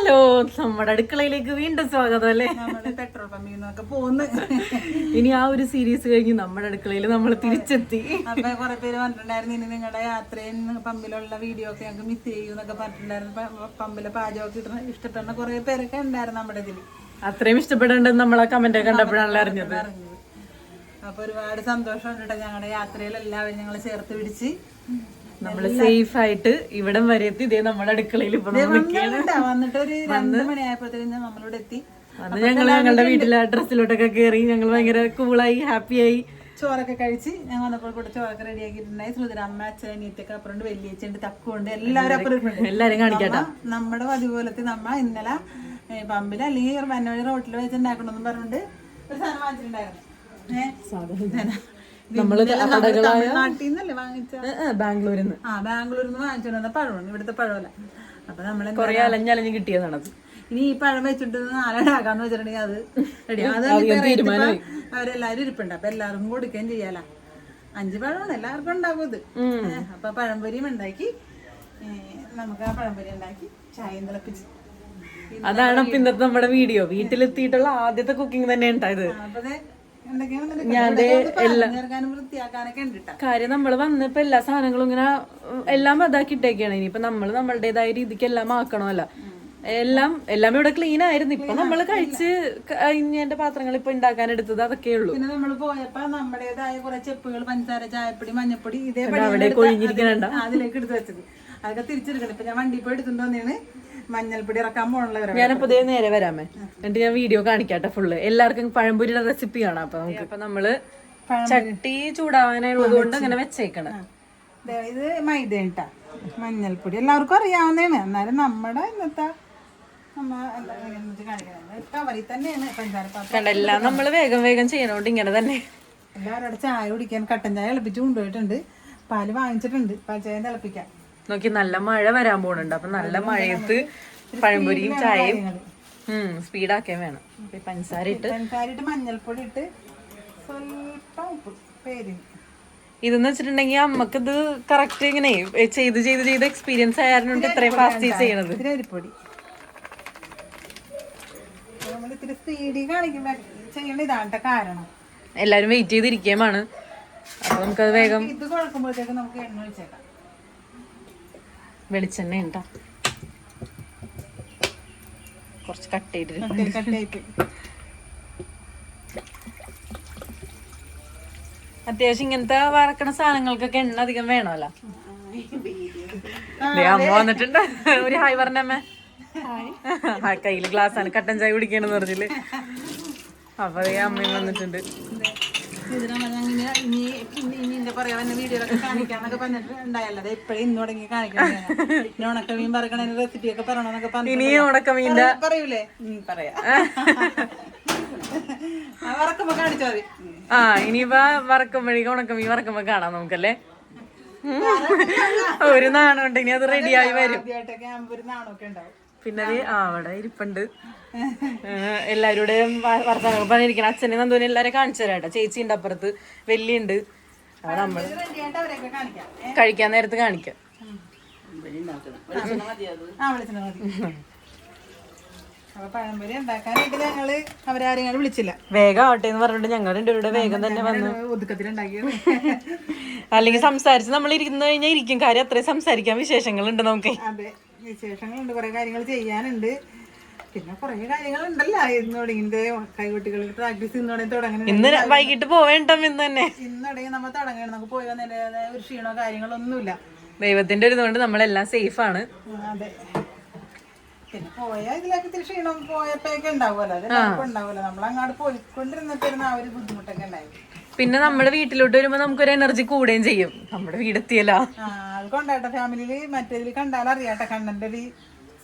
Hello നമ്മുടെ അടുക്കളയിലേക്ക് വീണ്ടും സ്വാഗതം അല്ലേ? പെട്രോൾ പമ്പിൽ നിന്നൊക്കെ പോന്ന്. ഇനി ആ ഒരു സീരീസ് കഴിഞ്ഞ് നമ്മുടെ അടുക്കളയിൽ നമ്മൾ തിരിച്ചെത്തി. അപ്പൊ കുറെ പേര് പറഞ്ഞിട്ടുണ്ടായിരുന്നു ഇനി നിങ്ങളുടെ യാത്രയും പമ്പിലുള്ള വീഡിയോ ഒക്കെ ഞങ്ങൾക്ക് മിസ് ചെയ്യും എന്നൊക്കെ പറഞ്ഞിട്ടുണ്ടായിരുന്നു. പമ്പിലെ പാചകമൊക്കെ ഇടുന്ന ഇഷ്ടപ്പെടുന്ന കുറെ പേരൊക്കെ ഉണ്ടായിരുന്നു നമ്മുടെ ഇതിൽ അത്രയും ഇഷ്ടപ്പെടേണ്ടെന്ന് നമ്മളെ കമന്റ് കണ്ടപ്പോഴാണല്ലോ അറിഞ്ഞത്. അപ്പൊ ഒരുപാട് സന്തോഷമുണ്ട് കേട്ടോ ഞങ്ങളുടെ യാത്രയിൽ എല്ലാവരും ഞങ്ങൾ ചേർത്ത് പിടിച്ച്. നമ്മൾ സേഫ് ആയിട്ട് ഇവിടം വരെ എത്തി. ഇതേ നമ്മുടെ അടുക്കളയിൽ ഇപ്പൊ വന്നിട്ടാ, ഒരു രണ്ട് മണിയായപ്പോഴത്തേക്കും നമ്മളോട് എത്തി. അന്ന് ഞങ്ങൾ ഞങ്ങളുടെ വീട്ടിലെ ഡ്രസ്സിലോട്ടൊക്കെ കയറി ഞങ്ങൾ ഭയങ്കര കൂളായി ഹാപ്പിയായി. ചോറൊക്കെ കഴിച്ച് ഞാൻ വന്നപ്പോൾ കൂടെ ചോറൊക്കെ റെഡി ആക്കിയിട്ടുണ്ടായി ശ്രുതിര അമ്മ അച്ഛൻ നീറ്റൊക്കെ അപ്പുറമുണ്ട്. വലിയച്ഛണ്ട് തക്കുണ്ട് എല്ലാവരും അപ്പുറം എല്ലാവരും എല്ലാരും കാണിക്കാട്ടോ നമ്മുടെ അതുപോലത്തെ നമ്മ ഇന്നലെ പമ്പിൽ അല്ലെങ്കിൽ വന്നവഴി റോട്ടിൽ വെച്ച് ഉണ്ടാക്കണമെന്നും പറഞ്ഞിട്ട് ഒരു സാധനം വാങ്ങിച്ചിട്ടുണ്ടായിരുന്നു. ഏഹ് നമ്മൾ നാട്ടിൽ നിന്നല്ലേ വാങ്ങിച്ച? ബാംഗ്ലൂരിൽ നിന്ന് ആ ബാംഗ്ലൂരിൽ നിന്ന് വാങ്ങിച്ചു വന്ന പഴമാണ് ഇവിടുത്തെ പഴമല്ല. അപ്പൊ നമ്മൾ കൊറേ അലഞ്ഞലഞ്ഞ് കിട്ടിയതാണത് ഇനി ഈ പഴം വെച്ചിട്ട് നാലെണ്ണാക്കാന്ന് വെച്ചിട്ടുണ്ടെങ്കിൽ അത് റെഡി. അത് അവരെല്ലാരും ഇരിപ്പുണ്ട്. അപ്പൊ എല്ലാവർക്കും കൊടുക്കുകയും ചെയ്യാലോ. അഞ്ച് പഴമാണ് എല്ലാവർക്കും ഉണ്ടാകും ഇത്. അപ്പൊ പഴംപൊരിയും ഉണ്ടാക്കി. നമുക്ക് ആ പഴംപൊരി ഉണ്ടാക്കി ചായയും തിളപ്പിച്ച്. അതാണ് ഇന്നത്തെ നമ്മുടെ വീഡിയോ. വീട്ടിലെത്തിയിട്ടുള്ള ആദ്യത്തെ കുക്കിംഗ് തന്നെ ഉണ്ടായത്. ട്ടാ. കാര്യം? നമ്മൾ വന്നിപ്പോ എല്ലാ സാധനങ്ങളും ഇങ്ങനെ എല്ലാം അതാക്കി ഇട്ടേക്കാണ് ഇനിയിപ്പൊ നമ്മൾ നമ്മളുടേതായ രീതിക്ക് എല്ലാം ആക്കണമല്ല. എല്ലാം എല്ലാം ഇവിടെ ക്ലീൻ ആയിരുന്നു. ഇപ്പൊ നമ്മൾ കഴിച്ച് കഴിഞ്ഞതിന്റെ പാത്രങ്ങൾ ഇപ്പൊ ഉണ്ടാക്കാൻ എടുത്തത് അതൊക്കെ ഉള്ളൂ. പിന്നെ നമ്മൾ പോയപ്പോ നമ്മുടേതായ കുറെ ചെപ്പുകൾ പഞ്ചസാര ചായപ്പൊടി മഞ്ഞപ്പൊടി ഇതേ അവിടെ കൊഴിഞ്ഞിരിക്കണുണ്ട. അതിലേക്ക് എടുത്തു വെച്ചത്. അതൊക്കെ തിരിച്ചെടുക്കണം. ഇപ്പൊ ഞാൻ വണ്ടി പോയി വന്നേണ് മഞ്ഞൾപ്പൊടി ഇറക്കാൻ പോകണല്ലോ ഞാനപ്പോ ഇതേ നേരെ വരാമേ. എന്നിട്ട് ഞാൻ വീഡിയോ കാണിക്കാട്ടെ ഫുള്ള് എല്ലാവർക്കും പഴംപൊരിയുടെ റെസിപ്പി കാണാം അപ്പൊ നമുക്ക്. അപ്പൊ നമ്മൾ ചട്ടി ചൂടാവാനുള്ളത് കൊണ്ട് ഇങ്ങനെ വെച്ചേക്കണം. ദേ, ഇത് മൈദ കേട്ടാ മഞ്ഞൾപ്പൊടി. എല്ലാവർക്കും അറിയാവുന്നതാണ്. എന്നാലും നമ്മുടെ ഇന്നത്തെ നമ്മ എന്താ ഇങ്ങനെ കാണിക്കുന്നത് തന്നെയാണ് പഞ്ചാര പാത്രം. കണ്ട എല്ലാം നമ്മൾ വേഗം വേഗം ചെയ്യണോണ്ട് ഇങ്ങനെ തന്നെ. എല്ലാവരും അവിടെ ചായ കുടിക്കാൻ കട്ടൻ ചായ തിളപ്പിച്ച് കൊണ്ടുപോയിട്ടുണ്ട്. പാൽ വാങ്ങിച്ചിട്ടുണ്ട്. പാൽ ചായ തിളപ്പിക്കാൻ നോക്കി നല്ല മഴ വരാൻ പോണുണ്ട്. അപ്പൊ നല്ല മഴയത്ത് പഴംപൊരിയും ചായയും സ്പീഡാക്കാൻ വേണം. പഞ്ചസാര ഇട്ട് പഞ്ചസാരയിട്ട് മഞ്ഞൾപ്പൊടി ഇട്ട് സ്വല്പം ഉപ്പ് പേരിന് ഇതെന്ന് വെച്ചിട്ടുണ്ടെങ്കിൽ അമ്മയ്ക്ക് ഇത് കറക്റ്റ് ഇങ്ങനെ ചെയ്ത് ചെയ്ത് ചെയ്ത് എക്സ്പീരിയൻസ് ആയതുകൊണ്ട് ഇത്രയും ഫാസ്റ്റ് ചെയ്യണത്. അരിപ്പൊടി. ഇത്തിരി സ്പീഡിൽ കാണിക്കുമ്പോ ചെയ്യണ ഇതാണ് കാരണം. എല്ലാരും വെയിറ്റ് ചെയ്തിരിക്കുകയാണ് അപ്പൊ നമുക്കത് വേഗം ഇത് കുഴക്കുമ്പോഴത്തേക്ക് നമുക്ക് എണ്ണ ഒഴിച്ചേക്കാം. വെളിച്ചെണ്ണ ഉണ്ടോ? കുറച്ച് കട്ട് ചെയ്തിട്ട്. അത്യാവശ്യം ഇങ്ങനത്തെ വറക്കണ സാധനങ്ങൾക്കൊക്കെ എണ്ണ അധികം വേണമല്ലോ. അമ്മ വന്നിട്ടുണ്ട്. ഒരു ഹായ് പറഞ്ഞമ്മേ ആ കയ്യിൽ ഗ്ലാസ് ആണ്. കട്ടൻ ചായ കുടിക്കണെന്ന് പറഞ്ഞില്ലേ. അപ്പൊ അതേ അമ്മയും വന്നിട്ടുണ്ട്. ഇതിനാ ഇനി ഇനി പറയാ വന്ന വീഡിയോയിലൊക്കെ കാണിക്കാന്നൊക്കെ പറഞ്ഞിട്ട് ഉണ്ടായല്ലോ. അത് ഇപ്പഴേ ഇന്ന് തുടങ്ങി കാണിക്കണം ഇനി ഉണക്കമീൻ പറക്കണ റെസിപ്പി ഒക്കെ പറയണമെന്നൊക്കെ പറഞ്ഞു ഇനി ഉണക്കമീന്റെ പറയൂലേ? പറയാ. ആ, വറക്കുമ്പോ കാണിച്ചാ മതി. ആ ഇനിയിപ്പോ വറക്കുമ്പോഴേക്കും ഉണക്കമീൻ വറക്കുമ്പോ കാണാം നമുക്കല്ലേ? ഒരു നാണം ഉണ്ട് ഇനി അത് റെഡിയായി വരും ഒരു ഉണ്ടാവും. പിന്നെ ആ അവിടെ ഇരിപ്പുണ്ട്. എല്ലാവരുടെയും വർത്തമാനം പറഞ്ഞിരിക്കണം. അച്ഛനെ നന്ദുവിനെ എല്ലാവരും കാണിച്ചു തരാം കേട്ടോ. ചേച്ചി ഉണ്ട് അപ്പുറത്ത്. വെല്ലിയുണ്ട് അത് നമ്മൾ? കഴിക്കാൻ നേരത്ത് കാണിക്കാം. വേഗം ആവട്ടെ എന്ന് പറഞ്ഞിട്ട് ഞങ്ങൾ രണ്ടുപേരുടെ വേഗം തന്നെ വന്നു. അല്ലെങ്കിൽ സംസാരിച്ച് നമ്മൾ ഇരിക്കുന്ന കഴിഞ്ഞാൽ ഇരിക്കും. കാര്യം അത്രയും സംസാരിക്കാൻ വിശേഷങ്ങളുണ്ട് നമുക്ക്. അതെ. വിശേഷങ്ങളുണ്ട് കുറേ കാര്യങ്ങൾ ചെയ്യാനുണ്ട്. പിന്നെ കുറേ കാര്യങ്ങളുണ്ടല്ലോ. ഇന്നോടെ ഇങ്ങനത്തെ കൈകുട്ടികൾ പ്രാക്ടീസ് ഇന്നോടെ തുടങ്ങുന്നുണ്ട് ഇന്ന് വൈകിട്ട് പോവേണ്ട ഇന്ന് തന്നെ. ഇന്നോടെ നമ്മൾ തുടങ്ങണം. നമുക്ക് പോയി വന്നതിന്റെ ഒരു ക്ഷീണോ കാര്യങ്ങളൊന്നുമില്ല. ദൈവത്തിന്റെ ഒരു ഇതുകൊണ്ട് നമ്മളെല്ലാം സേഫ് ആണ് അതെ. പിന്നെ പോയാൽ ഇതിലൊക്കെ ഇത്തിരി ക്ഷീണം പോയപ്പോഴൊക്കെ ഉണ്ടാവുമല്ലോ. അത് ഉണ്ടാവുമല്ലോ. നമ്മൾ അങ്ങോട്ട് പോയിക്കൊണ്ടിരുന്നപ്പോഴുന്ന ആ ഒരു ബുദ്ധിമുട്ടൊക്കെ ഉണ്ടായി പിന്നെ നമ്മുടെ വീട്ടിലോട്ട് വരുമ്പോ നമുക്കൊരു എനർജി കൂടുകയും ചെയ്യും. നമ്മുടെ വീടെത്തിയല്ലോ. അത് കൊണ്ടാട്ടെ. ഫാമിലിയിൽ മറ്റേതിൽ കണ്ടാൽ അറിയാട്ടെ കണ്ണന്റെ ഒരു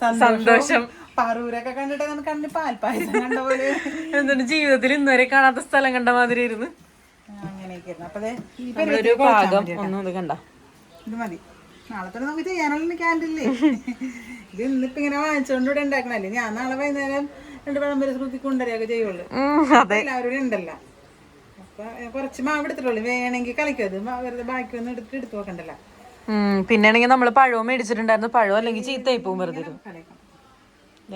സന്തോഷം. പറൂരൊക്കെ കണ്ടിട്ട് നമുക്ക് കണ്ണിന് പാൽപ്പായസം കണ്ട പോലെ. എന്നിട്ട് ജീവിതത്തിൽ ഇന്നുവരെ കാണാത്ത സ്ഥലം കണ്ട മാതിരി ഇരുന്ന് അങ്ങനെയൊക്കെ ആയിരുന്നു. അപ്പൊ ഒരു പാകം ഒന്നും ഇത് കണ്ട. ഇത് മതി. നാളെ തന്നെ നമുക്ക് ചെയ്യാനുള്ള ക്യാൻഡില്ലേ ഇത് ഇന്നിപ്പോ ഇങ്ങനെ വാങ്ങിച്ചോണ്ട് ഇവിടെ ഉണ്ടാക്കണല്ലേ ഞാൻ നാളെ വൈകുന്നേരം രണ്ട് പഴം വരെ ശ്രുതി കൊണ്ടുവരികയൊക്കെ ചെയ്യുള്ളൂ. എല്ലാവരും ഉണ്ടല്ലോ. കുറച്ച് മാവ് എടുത്തിട്ടുള്ളൂ. വേണമെങ്കിൽ കളിക്കും അത് വെറുതെ ബാക്കി ഒന്നും എടുത്തിട്ട് എടുത്തു നോക്കണ്ടല്ലോ പിന്നെയാണെങ്കിൽ നമ്മൾ പഴവും മേടിച്ചിട്ടുണ്ടായിരുന്നു. പഴവും അല്ലെങ്കിൽ ചീത്തയായി പോകും വെറുതെ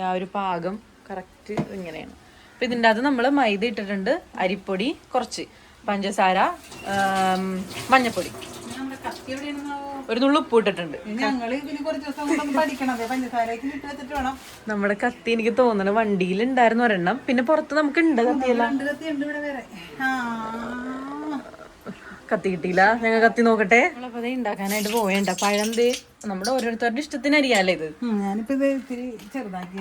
ആ ഒരു പാകം കറക്റ്റ് ഇങ്ങനെയാണ്. അപ്പൊ ഇതിന്റെ അത് നമ്മൾ മൈദ ഇട്ടിട്ടുണ്ട് അരിപ്പൊടി കുറച്ച് പഞ്ചസാര മഞ്ഞപ്പൊടി. നമ്മുടെ കത്തി എവിടെയാണെന്നാവോ ഒരു നുള്ളു ഉപ്പ് ഇട്ടിട്ടുണ്ട്. നമ്മുടെ കത്തി എനിക്ക് തോന്നണ വണ്ടിയിൽ ഉണ്ടായിരുന്നു ഒരെണ്ണം. പിന്നെ പുറത്ത് നമുക്ക് ഉണ്ട് കത്തിയല്ല. കത്തി ഉണ്ട് ഇവിടെ വേറെ. ആ. കത്തി കിട്ടിയില്ല. ഞങ്ങൾ കത്തി നോക്കട്ടെ. ഉണ്ടാക്കാനായിട്ട് പോവേണ്ട. പഴം ദേ നമ്മുടെ ഓരോരുത്തരുടെ ഇഷ്ടത്തിന് അറിയാലേ ഇത്? ഞാനിപ്പോ ഇത് ഇത്തിരി ചെറുതാക്കി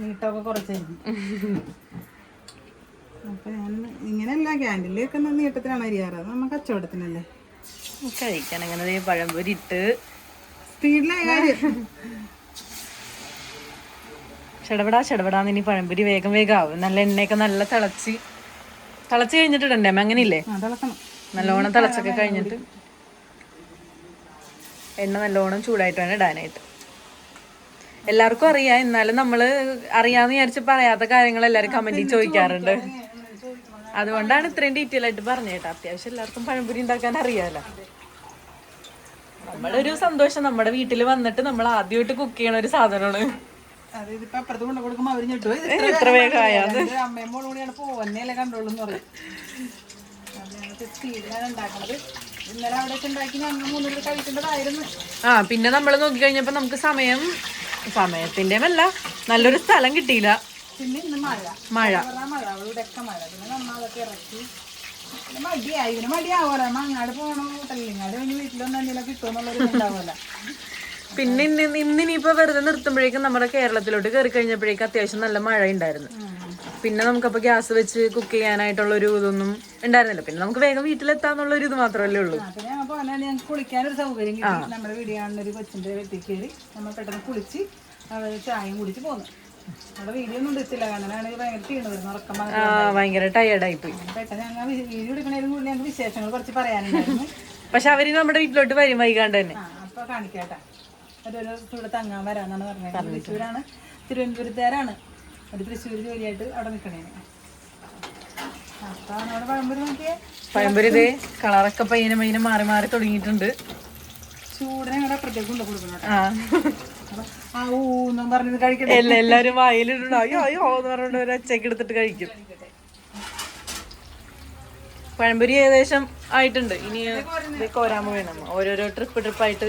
നീട്ടമൊക്കെ കുറച്ചായിരിക്കും അപ്പൊ ഞാൻ ഇങ്ങനെയല്ല ക്യാൻഡിലൊക്കെ നീട്ടത്തിനാണ് അരിയാറ്. അത് നമ്മ കച്ചവടത്തിനല്ലേ? കഴിക്കാൻ. അങ്ങനെ പഴംപൊരി ഇട്ട്. ചെടപടാ ചെടപടാന്ന് ഇനി പഴംപൊരി വേഗം വേഗം ആവും നല്ല എണ്ണയൊക്കെ നല്ല തിളച്ച്. തിളച്ച് കഴിഞ്ഞിട്ടുണ്ടേ അമ്മ അങ്ങനെയില്ലേ? ആ നല്ലോണം തിളച്ചൊക്കെ കഴിഞ്ഞിട്ട്. എണ്ണ നല്ലോണം ചൂടായിട്ട് വേണം ഇടാനായിട്ട്. എല്ലാവർക്കും അറിയാം. എന്നാലും നമ്മൾ അറിയാന്ന് വിചാരിച്ച് പറയാത്ത കാര്യങ്ങൾ എല്ലാവരും കമന്റിൽ ചോദിക്കാറുണ്ട്. അതുകൊണ്ടാണ് ഇത്രയും ഡീറ്റെയിൽ ആയിട്ട് പറഞ്ഞു കേട്ടോ. അത്യാവശ്യം എല്ലാവർക്കും പഴംപൊരി ഉണ്ടാക്കാൻ അറിയാലോ. നമ്മുടെ ഒരു സന്തോഷം നമ്മുടെ വീട്ടിൽ വന്നിട്ട് നമ്മൾ ആദ്യമായിട്ട് കുക്ക് ചെയ്യണ ഒരു സാധനമാണ്. ഇത്ര വേഗമായത് ആ പിന്നെ നമ്മൾ നോക്കിക്കഴിഞ്ഞപ്പോ നമുക്ക് സമയം സമയത്തിന്റെ അല്ല നല്ലൊരു സ്ഥലം കിട്ടിയില്ല. പിന്നെ ഇന്ന് മഴ. മഴ. മഴ ഇവിടെയൊക്കെ മഴ. പിന്നെ നമ്മൾ അതൊക്കെ ഇറക്കി. പിന്നെ മടിയായി. പിന്നെ മടിയാവൂല? അങ്ങാട് പോകണോ തല്ലിങ്ങാട് കഴിഞ്ഞ് വീട്ടിലൊന്നും എന്തെങ്കിലും കിട്ടുമെന്നുള്ളൊരു പിന്നെ ഇന്ന് ഇന്നിനിപ്പോ വെറുതെ നിർത്തുമ്പോഴേക്കും നമ്മുടെ കേരളത്തിലോട്ട് കയറി കഴിഞ്ഞപ്പോഴേക്കും അത്യാവശ്യം നല്ല മഴ ഉണ്ടായിരുന്നു. പിന്നെ നമുക്കപ്പോ ഗ്യാസ് വെച്ച് കുക്ക് ചെയ്യാനായിട്ടുള്ള ഒരു ഇതൊന്നും ഉണ്ടായിരുന്നില്ല. പിന്നെ നമുക്ക് വേഗം വീട്ടിലെത്താന്നുള്ള ഒരു ഇത് മാത്രമല്ലേ ഉള്ളൂ. പിന്നെ കുളിക്കാനൊരു സൗകര്യം കിട്ടി. നമ്മുടെ ഒരു കൊച്ചിന്റെ വെട്ടി കയറി നമ്മൾ പെട്ടെന്ന് കുളിച്ച് ചായയും കുടിച്ച് പോന്നു. ആ ഭയങ്കര ടയേർഡായി പോയി പക്ഷെ അവർ നമ്മുടെ വീട്ടിലോട്ട് വരും വൈകാണ്ട് തന്നെ. ഇവിടെ തങ്ങാൻ വരാന്നാണ് പറഞ്ഞത്. തൃശ്ശൂരാണ്. തിരുവനന്തപുരത്തുകാരാണ്. ഒരു തൃശ്ശൂർ ജോലിയായിട്ട് അവിടെ നിൽക്കണേ അപ്പൊ അവിടെ പഴമ്പൊരു നോക്കിയേ? പഴമ്പൂര് ഇതേ കളറൊക്കെ പയ്യനെ പയ്യനെ മാറി മാറി തുടങ്ങിയിട്ടുണ്ട്. ചൂടിനെ അപ്പുറത്തേക്ക് കൊണ്ട് കൊടുക്കണം ആ. ഊന്നും പറഞ്ഞത് കഴിക്കട്ടെ എല്ലാവരും വായിലിടണം അയ്യോ അയ്യോ എന്ന് പറഞ്ഞിട്ട് ഒരു എടുത്തിട്ട് കഴിക്കും. പഴംപൊരി ഏകദേശം ആയിട്ടുണ്ട്. ഇനി ഇത് വേണം. ഓരോരോ ട്രിപ്പ് ട്രിപ്പായിട്ട്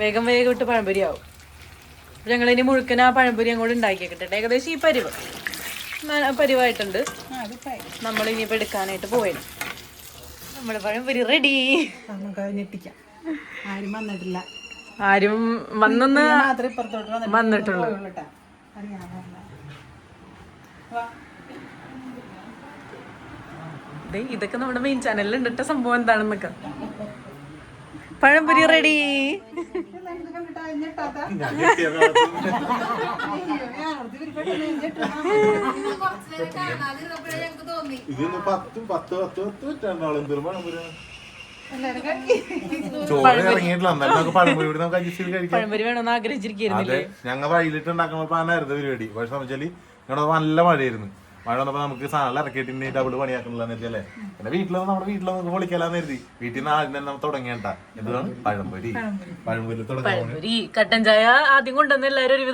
വേഗം വേഗം ഇട്ട് പഴംപൊരി ആവും. ഞങ്ങൾ ഇനി മുഴുക്കൻ ആ പഴംപൊരി അങ്ങോട്ട് ഉണ്ടാക്കിയേക്കട്ടെ ഏകദേശം ഈ പരിവ്. പരിവായിട്ടുണ്ട്. നമ്മൾ ഇനിയിപ്പോൾ എടുക്കാനായിട്ട് പോയത് നമ്മുടെ പഴംപൊരി റെഡി നമുക്ക് ഞെട്ടിക്കാം. ആരും വന്നിട്ടില്ല ആരും വന്നെന്ന് മാത്രമേ ഇപ്പുറത്തോട്ട് വന്നിട്ടുള്ളൂ ഇതൊക്കെ നമ്മുടെ മെയിൻ ചാനലിൽ ഇട്ട സംഭവം എന്താണെന്നൊക്കെ പഴംപൊരി റെഡി. ഇതിന്ന് പത്തും പത്ത് പത്ത് പത്ത് പറ്റാണ്ടാളും എന്തൊരു പഴംപൊരി എല്ലാവരും കഴിക്ക്. ചോറ് ഇറങ്ങിയിട്ടില്ല. എന്നാലും നമുക്ക് പഴംപൊരി കൂടി നമുക്ക് അഡ്ജസ്റ്റ് ചെയ്ത് കഴിക്കാം. പഴംപൊരി വേണമെന്ന് ആഗ്രഹിച്ചിരിക്കുന്നില്ലേ അതെ. ഞങ്ങൾ വഴിയിലിട്ട് ഉണ്ടാക്കുന്ന പാനായിരുന്നു പരിപാടി. പക്ഷെ വെച്ചാൽ ഇവിടെ നല്ല മഴയായിരുന്നു. മഴ വന്നപ്പോ നമുക്ക് സാധനം ഇറക്കിയിട്ട് ഇനി ഡബിൾ പണിയാക്കണില്ലെന്ന് കരുതിയല്ലേ പിന്നെ വീട്ടിലൊന്നും നമ്മുടെ വീട്ടിലൊന്നും നമുക്ക് പൊളിക്കലാന്ന് കരുതി. വീട്ടിൽ നിന്ന് ആദ്യം തന്നെ തുടങ്ങേണ്ട എന്താണ് പഴംപൊരി. പഴംപൊരി. തുടങ്ങാൻ പഴംപൊരി കട്ടൻ ചായ ആദ്യം കൊണ്ടുവന്ന് എല്ലാരും ഒരു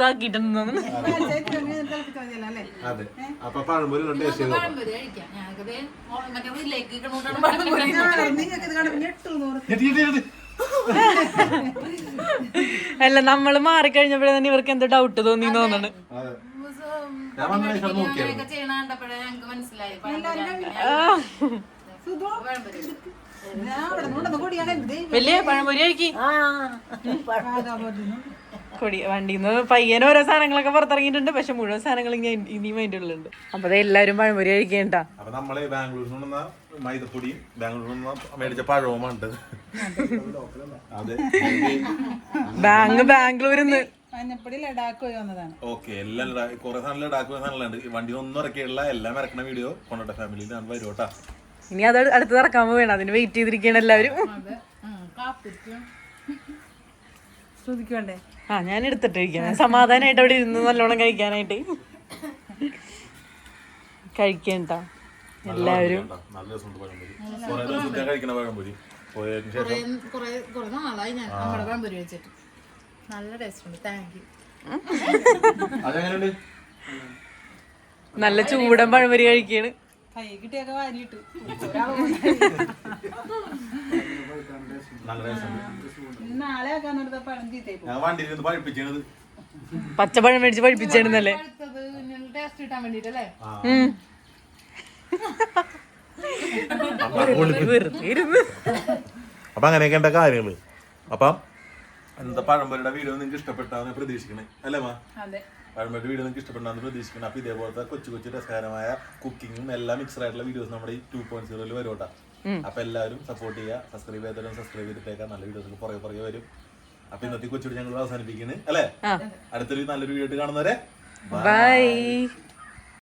അതെ. അപ്പൊ പഴംപൊരി ടേസ്റ്റ് ചെയ്ത്. അല്ല നമ്മൾ മാറിക്കഴിഞ്ഞപ്പോഴേ തന്നെ ഇവർക്ക് എന്ത് ഡൗട്ട് തോന്നി ദൈവം. വലിയ പഴംപൊരി കഴിക്കി. അതാ വണ്ടിയിൽ നിന്ന് പയ്യന് ഓരോ സാധനങ്ങളൊക്കെ പുറത്തിറങ്ങിയിട്ടുണ്ട്. പക്ഷെ മുഴുവൻ സാധനങ്ങളും ഇനി ഇനിയും അതിന്റെ ഉള്ളുണ്ട് അപ്പൊ എല്ലാവരും എല്ലാരും പഴംപൊരി കഴിക്കേണ്ട. അപ്പൊ നമ്മൾ ബാംഗ്ലൂരിൽ നിന്ന് മൈദപ്പൊടിയും ബാംഗ്ലൂരിൽ നിന്ന് മേടിച്ച പഴവുമാണ് അതെ. ബാങ്ക് ബാംഗ്ലൂരിന്ന്. മഞ്ഞപ്പൊടി ലഡാക്ക് പോയി വന്നതാണ്. ഓക്കെ എല്ലാം ലഡാ- കുറെ സാധനം ലഡാക്കുക സാധനങ്ങളുണ്ട് വണ്ടിയിൽ ഒന്നും ഇറക്കിയുള്ള എല്ലാം ഇറക്കണ വീഡിയോ കൊണ്ടോട്ടെ. ഫാമിലിയിൽ ഞാൻ വരും ഇനി അത് അടുത്ത് ഇറക്കാൻ പോവേണം അതിന് വെയിറ്റ് ചെയ്തിരിക്കുകയാണ് എല്ലാവരും. ശ്രദ്ധിക്കണ്ടേ ആ ഞാൻ എടുത്തിട്ടിരിക്കുന്നത് സമാധാനമായിട്ട് അവിടെ ഇരുന്ന് നല്ലോണം കഴിക്കാനായിട്ട്. കഴിക്കണ്ട എല്ലാവരും. നല്ല ചൂടൻ പഴംപൊരി കഴിക്കാണ്. കൈ കിട്ടിയൊക്കെ വാരിയിട്ടു. നല്ല രസമുണ്ട് നാളെ ആക്കാൻ എടുത്ത പഴം ചീത്തയായി ഞാൻ വണ്ടിയിൽ നിന്ന് പഴിപ്പിച്ചത് പച്ചപ്പഴം മേടിച്ച് ഉം. അപ്പൊ അങ്ങനെയൊക്കെ കാര്യങ്ങൾ? അപ്പം? എന്താ പഴംപൊരിയുടെ വീഡിയോ നിങ്ങൾക്ക് ഇഷ്ടപ്പെട്ടാന്ന് പ്രതീക്ഷിക്കണേ. അല്ലേ മാ? അതെ. പഴംപൊരി വീഡിയോ നിങ്ങൾക്ക് ഇഷ്ടപ്പെട്ടാന്ന് പ്രതീക്ഷിക്കണം. അപ്പൊ ഇതേപോലത്തെ കൊച്ചു കൊച്ചു രസകരമായ കുക്കിങ്ങും എല്ലാം മിക്സഡ് ആയിട്ടുള്ള വീഡിയോസ് നമ്മുടെ ഈ ടു പോയിന്റ് സീറോയിൽ വരോട്ടാ അപ്പൊ എല്ലാവരും സപ്പോർട്ട് ചെയ്യുക സബ്സ്ക്രൈബ് ചെയ്തവരും സബ്സ്ക്രൈബ് ചെയ്തിട്ടേക്കാം. നല്ല വീഡിയോസ് പുറകെ പുറകെ വരും. അപ്പൊ ഇന്നത്തെ കൊച്ചുകൂടി ഞങ്ങൾ അവസാനിപ്പിക്കുന്നത് അല്ലേ? അടുത്തൊരു നല്ലൊരു വീഡിയോ കാണുന്നവരെ ബൈ